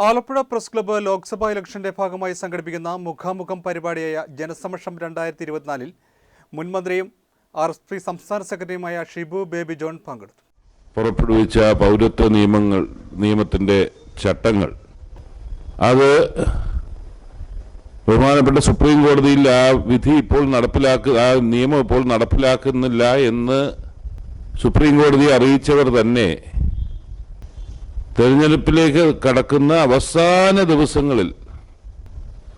Alappuzha press club Lok Sabha ഇലക്ഷന്റെ ഭാഗമായി സംഘടിപ്പിക്കുന്ന മുഖാമുഖം പരിപാടിയായ ജനസമക്ഷം രണ്ടായിരത്തി ഇരുപത്തിനാലിൽ മുൻമന്ത്രിയും ആർ എസ് പി സംസ്ഥാന സെക്രട്ടറിയുമായ ഷിബു ബേബി ജോൺ പങ്കെടുത്തു. പുറപ്പെടുവിച്ച പൗരത്വ നിയമങ്ങൾ നിയമത്തിന്റെ ചട്ടങ്ങൾ. അത് ബഹുമാനപ്പെട്ട സുപ്രീം കോടതിയിൽ ആ വിധി ഇപ്പോൾ നടപ്പിലാക്കുക ആ നിയമം ഇപ്പോൾ നടപ്പിലാക്കുന്നില്ല എന്ന് സുപ്രീം കോടതി അറിയിച്ചവർ തന്നെ തെരഞ്ഞെടുപ്പിലേക്ക് കടക്കുന്ന അവസാന ദിവസങ്ങളിൽ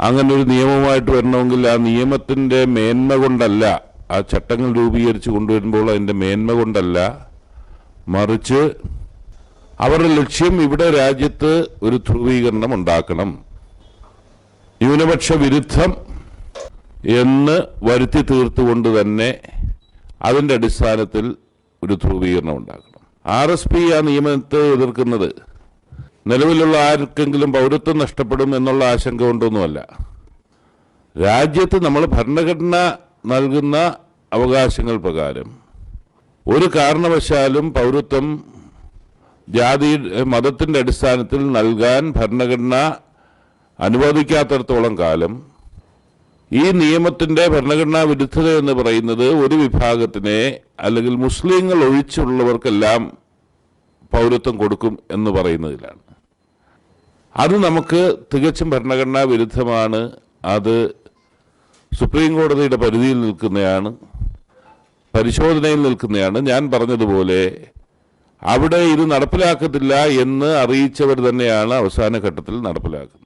അങ്ങനെ ഒരു നിയമമായിട്ട് വരണമെങ്കിൽ ആ നിയമത്തിന്റെ മേന്മ കൊണ്ടല്ല ആ ചട്ടങ്ങൾ രൂപീകരിച്ച് കൊണ്ടുവരുമ്പോൾ അതിന്റെ മേന്മ കൊണ്ടല്ല മറിച്ച് അവരുടെ ലക്ഷ്യം ഇവിടെ രാജ്യത്ത് ഒരു ധ്രുവീകരണം ഉണ്ടാക്കണം. ന്യൂനപക്ഷ വിരുദ്ധം എന്ന് വരുത്തി തീർത്തുകൊണ്ട് തന്നെ അതിന്റെ അടിസ്ഥാനത്തിൽ ഒരു ധ്രുവീകരണം ഉണ്ടാക്കണം. ആർ എസ് പി ആ നിയമത്തെ എതിർക്കുന്നത്. നിലവിലുള്ള ആർക്കെങ്കിലും പൗരത്വം നഷ്ടപ്പെടും എന്നുള്ള ആശങ്ക കൊണ്ടൊന്നുമല്ല. രാജ്യത്ത് നമ്മൾ ഭരണഘടന നൽകുന്ന അവകാശങ്ങൾ പ്രകാരം ഒരു കാരണവശാലും പൗരത്വം ജാതി മതത്തിന്റെ അടിസ്ഥാനത്തിൽ നൽകാൻ ഭരണഘടന അനുവദിക്കാത്തടത്തോളം കാലം ഈ നിയമത്തിന്റെ ഭരണഘടനാ വിരുദ്ധത എന്ന് പറയുന്നത് ഒരു വിഭാഗത്തിനെ അല്ലെങ്കിൽ മുസ്ലിങ്ങൾ ഒഴിച്ചുള്ളവർക്കെല്ലാം പൗരത്വം കൊടുക്കും എന്ന് പറയുന്നതിലാണ്. അത് നമുക്ക് തികച്ചും ഭരണഘടനാ വിരുദ്ധമാണ്. അത് സുപ്രീം കോടതിയുടെ പരിധിയിൽ നിൽക്കുന്നതാണ് പരിശോധനയിൽ നിൽക്കുന്നതാണ്. ഞാൻ പറഞ്ഞതുപോലെ അവിടെ ഇത് നടപ്പിലാക്കത്തില്ല എന്ന് അറിയിച്ചവർ തന്നെയാണ് അവസാന ഘട്ടത്തിൽ നടപ്പിലാക്കുന്നത്.